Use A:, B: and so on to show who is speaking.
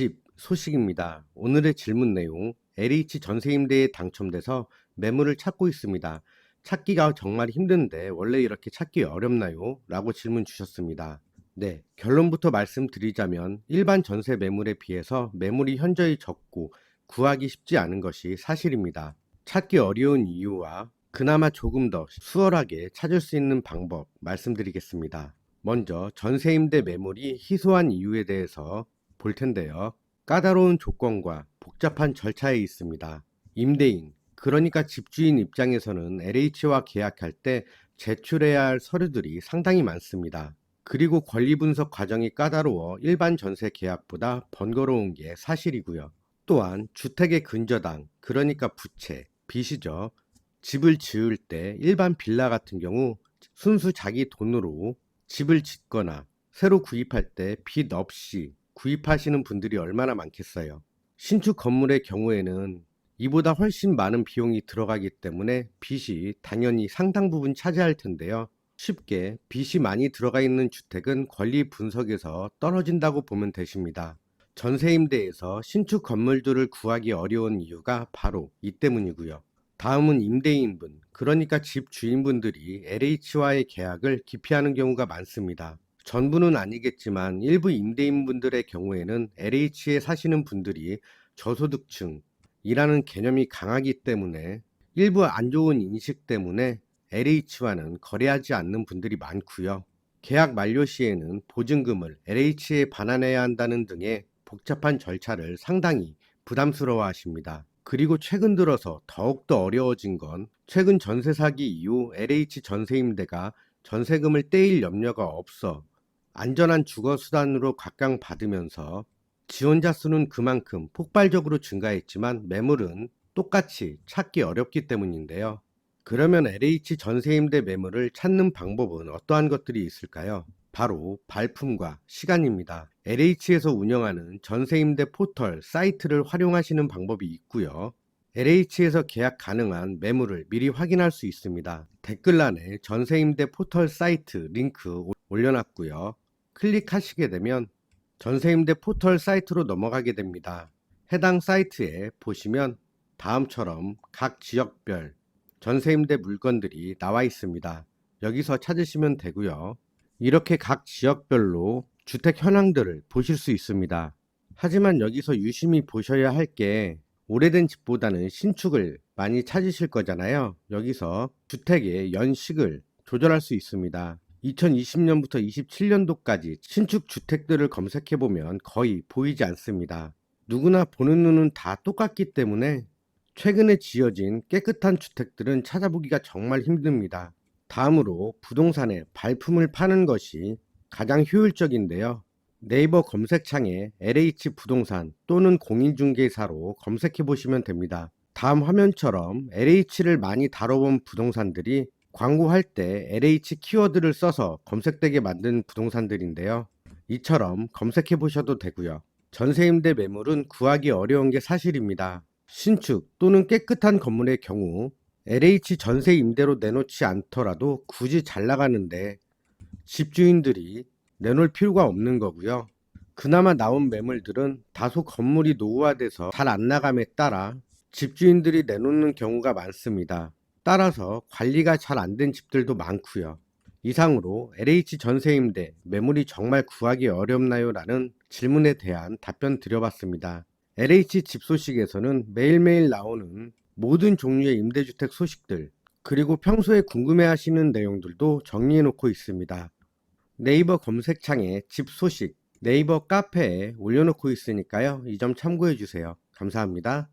A: 집 소식입니다. 오늘의 질문 내용 LH 전세임대에 당첨돼서 매물을 찾고 있습니다. 찾기가 정말 힘든데 원래 이렇게 찾기 어렵나요? 라고 질문 주셨습니다. 네, 결론부터 말씀드리자면 일반 전세 매물에 비해서 매물이 현저히 적고 구하기 쉽지 않은 것이 사실입니다. 찾기 어려운 이유와 그나마 조금 더 수월하게 찾을 수 있는 방법 말씀드리겠습니다. 먼저 전세임대 매물이 희소한 이유에 대해서 볼 텐데요. 까다로운 조건과 복잡한 절차에 있습니다. 임대인, 그러니까 집주인 입장에서는 LH와 계약할 때 제출해야 할 서류들이 상당히 많습니다. 그리고 권리 분석 과정이 까다로워 일반 전세 계약보다 번거로운 게 사실이고요. 또한 주택의 근저당, 그러니까 부채, 빚이죠. 집을 지을 때 일반 빌라 같은 경우 순수 자기 돈으로 집을 짓거나 새로 구입할 때 빚 없이 구입하시는 분들이 얼마나 많겠어요. 신축 건물의 경우에는 이보다 훨씬 많은 비용이 들어가기 때문에 빚이 당연히 상당 부분 차지할 텐데요. 쉽게 빚이 많이 들어가 있는 주택은 권리 분석에서 떨어진다고 보면 되십니다. 전세임대에서 신축 건물들을 구하기 어려운 이유가 바로 이 때문이고요. 다음은 임대인분, 그러니까 집 주인분들이 LH와의 계약을 기피하는 경우가 많습니다. 전부는 아니겠지만 일부 임대인분들의 경우에는 LH에 사시는 분들이 저소득층이라는 개념이 강하기 때문에 일부 안 좋은 인식 때문에 LH와는 거래하지 않는 분들이 많고요. 계약 만료 시에는 보증금을 LH에 반환해야 한다는 등의 복잡한 절차를 상당히 부담스러워 하십니다. 그리고 최근 들어서 더욱더 어려워진 건 최근 전세 사기 이후 LH 전세임대가 전세금을 떼일 염려가 없어 안전한 주거 수단으로 각광받으면서 지원자 수는 그만큼 폭발적으로 증가했지만 매물은 똑같이 찾기 어렵기 때문인데요. 그러면 LH 전세임대 매물을 찾는 방법은 어떠한 것들이 있을까요? 바로 발품과 시간입니다. LH에서 운영하는 전세임대 포털 사이트를 활용하시는 방법이 있고요. LH에서 계약 가능한 매물을 미리 확인할 수 있습니다. 댓글란에 전세임대 포털 사이트 링크 올려놨고요. 클릭하시게 되면 전세임대 포털 사이트로 넘어가게 됩니다. 해당 사이트에 보시면 다음처럼 각 지역별 전세임대 물건들이 나와 있습니다. 여기서 찾으시면 되고요. 이렇게 각 지역별로 주택 현황들을 보실 수 있습니다. 하지만 여기서 유심히 보셔야 할 게 오래된 집보다는 신축을 많이 찾으실 거잖아요. 여기서 주택의 연식을 조절할 수 있습니다. 2020년부터 27년도까지 신축 주택들을 검색해 보면 거의 보이지 않습니다. 누구나 보는 눈은 다 똑같기 때문에 최근에 지어진 깨끗한 주택들은 찾아보기가 정말 힘듭니다. 다음으로 부동산에 발품을 파는 것이 가장 효율적인데요. 네이버 검색창에 LH 부동산 또는 공인중개사로 검색해 보시면 됩니다. 다음 화면처럼 LH를 많이 다뤄본 부동산들이 광고할 때 LH 키워드를 써서 검색되게 만든 부동산들인데요. 이처럼 검색해 보셔도 되고요. 전세임대 매물은 구하기 어려운 게 사실입니다. 신축 또는 깨끗한 건물의 경우 LH 전세 임대로 내놓지 않더라도 굳이 잘 나가는데 집주인들이 내놓을 필요가 없는 거고요. 그나마 나온 매물들은 다소 건물이 노후화돼서 잘 안 나감에 따라 집주인들이 내놓는 경우가 많습니다. 따라서 관리가 잘 안 된 집들도 많고요. 이상으로 LH 전세임대 매물이 정말 구하기 어렵나요? 라는 질문에 대한 답변 드려봤습니다. LH 집 소식에서는 매일매일 나오는 모든 종류의 임대주택 소식들, 그리고 평소에 궁금해 하시는 내용들도 정리해 놓고 있습니다. 네이버 검색창에 집 소식, 네이버 카페에 올려놓고 있으니까요. 이 점 참고해 주세요. 감사합니다.